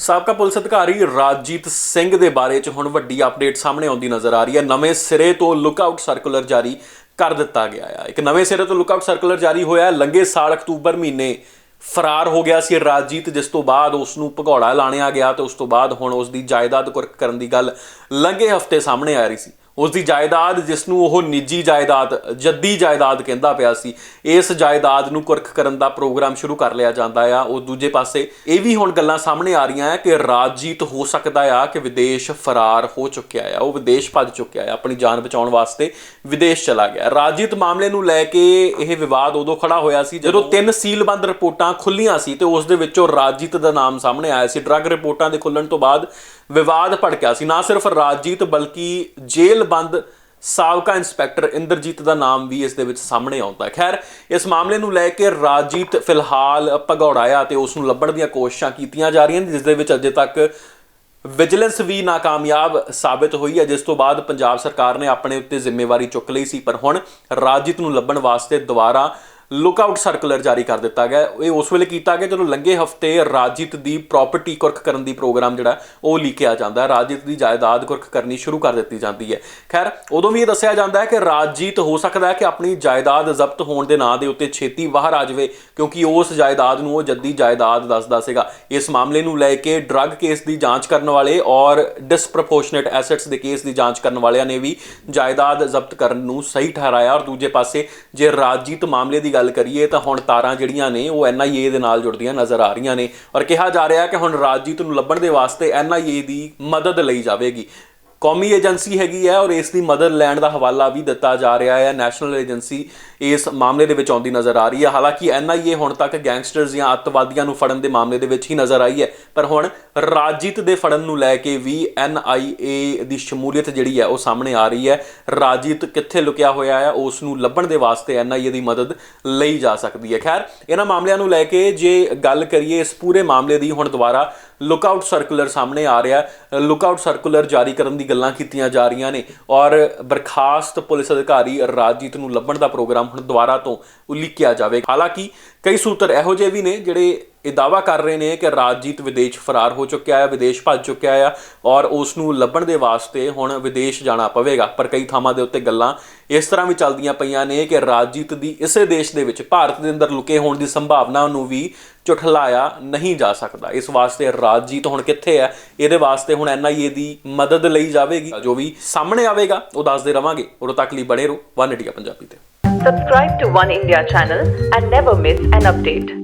ਸਾਬਕਾ ਪੁਲਿਸ ਅਧਿਕਾਰੀ ਰਾਜਜੀਤ ਸਿੰਘ ਦੇ ਬਾਰੇ ਚ ਹੁਣ ਵੱਡੀ ਅਪਡੇਟ ਸਾਹਮਣੇ ਆਉਂਦੀ ਨਜ਼ਰ ਆ ਰਹੀ ਹੈ। ਨਵੇਂ ਸਿਰੇ ਤੋਂ ਲੁੱਕਆਊਟ ਸਰਕੂਲਰ ਜਾਰੀ ਕਰ ਦਿੱਤਾ ਗਿਆ ਹੈ ਇੱਕ ਨਵੇਂ ਸਿਰੇ ਤੋਂ ਲੁੱਕਆਊਟ ਸਰਕੂਲਰ ਜਾਰੀ ਹੋਇਆ ਹੈ। ਲੰਘੇ ਸਾਲ ਅਕਤੂਬਰ ਮਹੀਨੇ ਫਰਾਰ ਹੋ ਗਿਆ ਸੀ ਰਾਜਜੀਤ, ਜਿਸ ਤੋਂ ਬਾਅਦ ਉਸ ਨੂੰ ਭਗੌੜਾ ਲਾਣਿਆ ਗਿਆ ਤੇ ਉਸ ਤੋਂ ਬਾਅਦ ਹੁਣ ਉਸ ਦੀ ਜਾਇਦਾਦ ਕੁਰਕ ਕਰਨ ਦੀ ਗੱਲ ਲੰਘੇ ਹਫ਼ਤੇ ਸਾਹਮਣੇ ਆ ਰਹੀ ਸੀ। ਉਸ ਦੀ ਜਾਇਦਾਦ ਜਿਸ ਨੂੰ ਉਹ ਨਿੱਜੀ ਜਾਇਦਾਦ ਜੱਦੀ ਜਾਇਦਾਦ ਕਹਿੰਦਾ ਪਿਆ ਸੀ ਇਸ ਜਾਇਦਾਦ ਨੂੰ ਕੁਰਕ ਕਰਨ ਦਾ ਪ੍ਰੋਗਰਾਮ ਸ਼ੁਰੂ ਕਰ ਲਿਆ ਜਾਂਦਾ ਆ। ਉਹ ਦੂਜੇ ਪਾਸੇ ਇਹ ਵੀ ਹੁਣ ਗੱਲਾਂ ਸਾਹਮਣੇ ਆ ਰਹੀਆਂ ਆ ਕਿ ਰਾਜਜੀਤ ਹੋ ਸਕਦਾ ਆ ਕਿ ਵਿਦੇਸ਼ ਫਰਾਰ ਹੋ ਚੁੱਕਿਆ ਆ। ਉਹ ਵਿਦੇਸ਼ ਭੱਜ ਚੁੱਕਿਆ ਆ ਆਪਣੀ ਜਾਨ ਬਚਾਉਣ ਵਾਸਤੇ ਵਿਦੇਸ਼ ਚਲਾ ਗਿਆ। ਰਾਜਜੀਤ ਮਾਮਲੇ ਨੂੰ ਲੈ ਕੇ ਇਹ ਵਿਵਾਦ ਉਦੋਂ ਖੜਾ ਹੋਇਆ ਸੀ ਜਦੋਂ ਤਿੰਨ ਸੀਲਬੰਦ ਰਿਪੋਰਟਾਂ ਖੁੱਲੀਆਂ ਸੀ ਤੇ ਉਸ ਦੇ ਵਿੱਚੋਂ ਰਾਜਜੀਤ ਦਾ ਨਾਮ ਸਾਹਮਣੇ ਆਇਆ ਸੀ। ਡਰੱਗ ਰਿਪੋਰਟਾਂ ਦੇ ਖੁੱਲਣ ਤੋਂ ਬਾਅਦ ਵਿਵਾਦ ਭੜਕਿਆ ਸੀ। ਨਾ ਸਿਰਫ ਰਾਜਜੀਤ ਬਲਕਿ ਜੇਲ੍ਹ ਬੰਦ ਸਾਬਕਾ ਇੰਸਪੈਕਟਰ ਇੰਦਰਜੀਤ ਦਾ ਨਾਮ ਵੀ ਇਸ ਦੇ ਵਿੱਚ ਸਾਹਮਣੇ ਆਉਂਦਾ ਹੈ। ਖੈਰ, ਇਸ ਮਾਮਲੇ ਨੂੰ ਲੈ ਕੇ ਰਾਜਜੀਤ ਫਿਲਹਾਲ ਭਗੌੜਾ ਆ ਤੇ ਉਸ ਨੂੰ ਲੱਭਣ ਦੀਆਂ ਕੋਸ਼ਿਸ਼ਾਂ ਕੀਤੀਆਂ ਜਾ ਰਹੀਆਂ ਨੇ, ਜਿਸ ਦੇ ਵਿੱਚ ਅਜੇ ਤੱਕ ਵਿਜੀਲੈਂਸ ਵੀ ਨਾਕਾਮਯਾਬ ਸਾਬਤ ਹੋਈ ਹੈ। ਜਿਸ ਤੋਂ ਬਾਅਦ ਪੰਜਾਬ ਸਰਕਾਰ ਨੇ ਆਪਣੇ ਉੱਤੇ ਜ਼ਿੰਮੇਵਾਰੀ ਚੁੱਕ ਲਈ ਸੀ, ਪਰ ਹੁਣ ਰਾਜਜੀਤ ਨੂੰ ਲੱਭਣ ਵਾਸਤੇ ਦੁਬਾਰਾ ਲੁੱਕਆਊਟ ਸਰਕੂਲਰ ਜਾਰੀ ਕਰ ਦਿੱਤਾ ਗਿਆ ਇਹ ਉਸ ਵੇਲੇ ਕੀਤਾ ਗਿਆ ਜਦੋਂ ਲੰਘੇ ਹਫ਼ਤੇ ਰਾਜਜੀਤ ਦੀ ਪ੍ਰਾਪਰਟੀ ਕੁਰਕ ਕਰਨ ਦੀ ਪ੍ਰੋਗਰਾਮ ਜਿਹੜਾ ਹੈ, ਉਹ ਲਿਖਿਆ ਜਾਂਦਾ ਹੈ। ਰਾਜਜੀਤ ਦੀ ਜਾਇਦਾਦ ਕੁਰਕ ਕਰਨੀ ਸ਼ੁਰੂ ਕਰ ਦਿੱਤੀ ਜਾਂਦੀ ਹੈ। ਖੈਰ ਉਦੋਂ ਵੀ ਇਹ ਦੱਸਿਆ ਜਾਂਦਾ ਹੈ ਕਿ ਰਾਜਜੀਤ ਹੋ ਸਕਦਾ ਹੈ ਕਿ ਆਪਣੀ ਜਾਇਦਾਦ ਜ਼ਬਤ ਹੋਣ ਦੇ ਨਾਂ ਦੇ ਉੱਤੇ ਛੇਤੀ ਬਾਹਰ ਆ ਜਾਵੇ ਕਿਉਂਕਿ ਉਸ ਜਾਇਦਾਦ ਨੂੰ ਉਹ ਜੱਦੀ ਜਾਇਦਾਦ ਦੱਸਦਾ ਸੀਗਾ। ਇਸ ਮਾਮਲੇ ਨੂੰ ਲੈ ਕੇ ਡਰੱਗ ਕੇਸ ਦੀ ਜਾਂਚ ਕਰਨ ਵਾਲੇ ਔਰ ਡਿਸਪ੍ਰੋਪੋਰਸ਼ਨੇਟ ਐਸੈਟਸ ਦੇ ਕੇਸ ਦੀ ਜਾਂਚ ਕਰਨ ਵਾਲਿਆਂ ਨੇ ਵੀ ਜਾਇਦਾਦ ਜ਼ਬਤ ਕਰਨ ਨੂੰ ਸਹੀ ਠਹਿਰਾਇਆ। ਔਰ ਦੂਜੇ ਪਾਸੇ ਜੇ ਰਾਜਜੀਤ ਮਾਮਲੇ ਦੀ ਗੱਲ ਕਰੀਏ ਤਾਂ ਹੁਣ ਤਾਰਾਂ ਜਿਹੜੀਆਂ ਨੇ ਉਹ ਐਨਆਈਏ ਦੇ ਨਾਲ ਜੁੜਦੀਆਂ ਨਜ਼ਰ ਆ ਰਹੀਆਂ ਨੇ ਔਰ ਕਿਹਾ ਜਾ ਰਿਹਾ ਹੈ ਕਿ ਹੁਣ ਰਾਜਜੀਤ ਨੂੰ ਲੱਭਣ ਦੇ ਵਾਸਤੇ ਐਨਆਈਏ ਦੀ ਮਦਦ ਲਈ ਜਾਵੇਗੀ। ਕੌਮੀ ਏਜੰਸੀ ਹੈਗੀ ਹੈ ਔਰ ਇਸ ਦੀ ਮਦਦ ਲੈਣ ਦਾ ਹਵਾਲਾ ਵੀ ਦਿੱਤਾ ਜਾ ਰਿਹਾ ਹੈ। ਨੈਸ਼ਨਲ ਏਜੰਸੀ ਇਸ ਮਾਮਲੇ ਦੇ ਵਿੱਚ ਆਉਂਦੀ ਨਜ਼ਰ ਆ ਰਹੀ ਹੈ। ਹਾਲਾਂਕਿ ਐਨਆਈਏ ਹੁਣ ਤੱਕ ਗੈਂਗਸਟਰਸ ਜਾਂ ਅੱਤਵਾਦੀਆਂ ਨੂੰ ਫੜਨ ਦੇ ਮਾਮਲੇ ਦੇ ਵਿੱਚ ਹੀ ਨਜ਼ਰ ਆਈ ਹੈ। ਪਰ ਹੁਣ ਰਾਜਜੀਤ ਦੇ ਫੜਨ ਨੂੰ ਲੈ ਕੇ ਵੀ ਐਨਆਈਏ ਦੀ ਸ਼ਮੂਲੀਅਤ ਜਿਹੜੀ ਹੈ ਉਹ ਸਾਹਮਣੇ ਆ ਰਹੀ ਹੈ। ਰਾਜਜੀਤ ਕਿੱਥੇ ਲੁਕਿਆ ਹੋਇਆ ਹੈ, ਉਸ ਨੂੰ ਲੱਭਣ ਦੇ ਵਾਸਤੇ ਐਨਆਈਏ ਦੀ ਮਦਦ ਲਈ ਜਾ ਸਕਦੀ ਹੈ। ਖੈਰ, ਇਹਨਾਂ ਮਾਮਲਿਆਂ ਨੂੰ ਲੈ ਕੇ ਜੇ ਗੱਲ ਕਰੀਏ ਇਸ ਪੂਰੇ ਮਾਮਲੇ ਦੀ, ਹੁਣ ਦੁਬਾਰਾ ਲੁੱਕਆਊਟ ਸਰਕੂਲਰ ਸਾਹਮਣੇ ਆ ਰਿਹਾ ਹੈ। ਲੁੱਕਆਊਟ ਸਰਕੂਲਰ ਜਾਰੀ ਕਰਨ ਦੀ ਗੱਲਾਂ ਕੀਤੀਆਂ ਜਾ ਰਹੀਆਂ ਨੇ ਔਰ ਬਰਖਾਸਤ ਪੁਲਿਸ ਅਧਿਕਾਰੀ ਰਾਜਜੀਤ ਨੂੰ ਲੱਭਣ ਦਾ ਪ੍ਰੋਗਰਾਮ ਹੁਣ ਦੁਬਾਰਾ ਤੋਂ ਉਲੀਕਿਆ ਜਾਵੇਗਾ। ਹਾਲਾਂਕਿ ਕਈ ਸੂਤਰ ਇਹੋ ਜਿਹੇ ਵੀ ਨੇ ਜਿਹੜੇ ਇਹ ਦਾਵਾ ਕਰ ਰਹੇ ਨੇ ਕਿ ਰਾਜਜੀਤ ਵਿਦੇਸ਼ ਫਰਾਰ ਹੋ ਚੁੱਕਿਆ ਹੈ, ਵਿਦੇਸ਼ ਭੱਜ ਚੁੱਕਿਆ ਹੈ ਔਰ ਉਸ ਨੂੰ ਲੱਭਣ ਦੇ ਵਾਸਤੇ ਹੁਣ ਵਿਦੇਸ਼ ਜਾਣਾ ਪਵੇਗਾ। ਪਰ ਕਈ ਥਾਵਾਂ ਦੇ ਉੱਤੇ ਗੱਲਾਂ ਇਸ ਤਰ੍ਹਾਂ ਵੀ ਚੱਲਦੀਆਂ ਪਈਆਂ ਨੇ ਕਿ ਰਾਜਜੀਤ ਦੀ ਇਸੇ ਦੇਸ਼ ਦੇ ਵਿੱਚ ਭਾਰਤ ਦੇ ਅੰਦਰ ਲੁਕੇ ਹੋਣ ਦੀ ਸੰਭਾਵਨਾ ਨੂੰ ਵੀ ਝੁਠਲਾਇਆ ਨਹੀਂ ਜਾ ਸਕਦਾ। ਇਸ ਵਾਸਤੇ ਰਾਜਜੀਤ ਹੁਣ ਕਿੱਥੇ ਹੈ? ਇਹਦੇ ਵਾਸਤੇ ਹੁਣ ਐਨਆਈਏ ਦੀ ਮਦਦ ਲਈ ਜਾਵੇਗੀ। ਜੋ ਵੀ ਸਾਹਮਣੇ ਆਵੇਗਾ, ਉਹ ਦੱਸਦੇ ਰਵਾਂਗੇ। ਉਦੋਂ ਤੱਕ ਲਈ ਬਣੇ ਰਹੋ। ਵਨ ਇੰਡੀਆ ਪੰਜਾਬੀ ਤੇ। Subscribe to One India channel and never miss an update.